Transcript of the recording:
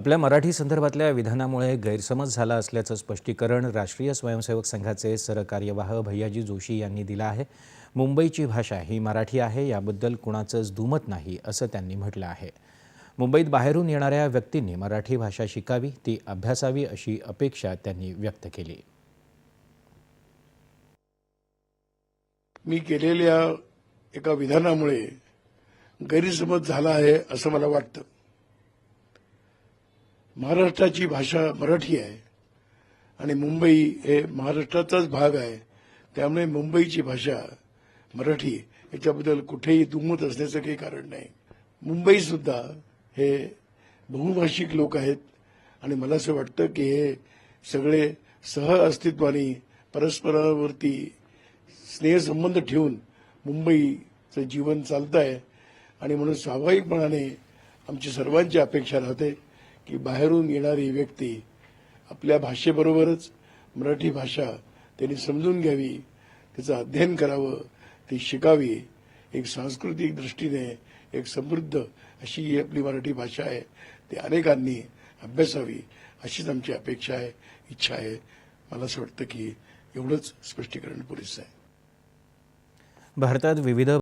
आपल्या मराठी संदर्भातल्या विधानामुळे गैरसमज झाला असल्याचं स्पष्टीकरण राष्ट्रीय स्वयंसेवक संघाचे सरकार्यवाह भैयाजी जोशी यांनी दिलं आहे. मुंबईची भाषा ही मराठी आहे याबद्दल कुणाचंच दुमत नाही असं त्यांनी म्हटलं आहे. मुंबईत बाहेरून येणाऱ्या व्यक्तींनी मराठी भाषा शिकावी ती अभ्यासावी अशी अपेक्षा त्यांनी व्यक्त केली. मी केलेल्या एका विधानामुळे गैरसमज झाला आहे असं मला वाटतं. महाराष्ट्राची भाषा मराठी आहे. आणि मुंबई हे महाराष्ट्राचाच भाग आहे. त्यामुळे मुंबईची भाषा मराठी याच्याबद्दल कुठेही दुमत असण्याचं काही कारण नाही. मुंबईसुद्धा हे बहुभाषिक लोक आहेत. आणि मला असं वाटतं की हे सगळे सह अस्तित्वाने परस्परावरती स्नेहसंबंध ठेवून मुंबईचं जीवन चालतं आहे आणि म्हणून स्वाभाविकपणाने आमची सर्वांची अपेक्षा राहते. की बाहेरून येणारी व्यक्ती आपल्या भाषेबरोबरच मराठी भाषा त्यांनी समजून घ्यावी त्याचं अध्ययन करावं ती शिकावी. एक सांस्कृतिक दृष्टीने एक समृद्ध अशी ही आपली मराठी भाषा आहे. ती अनेकांनी अभ्यासावी अशीच आमची अपेक्षा आहे इच्छा आहे. मला असं वाटतं की एवढंच स्पष्टीकरण पुरेसं आहे भारतात विविध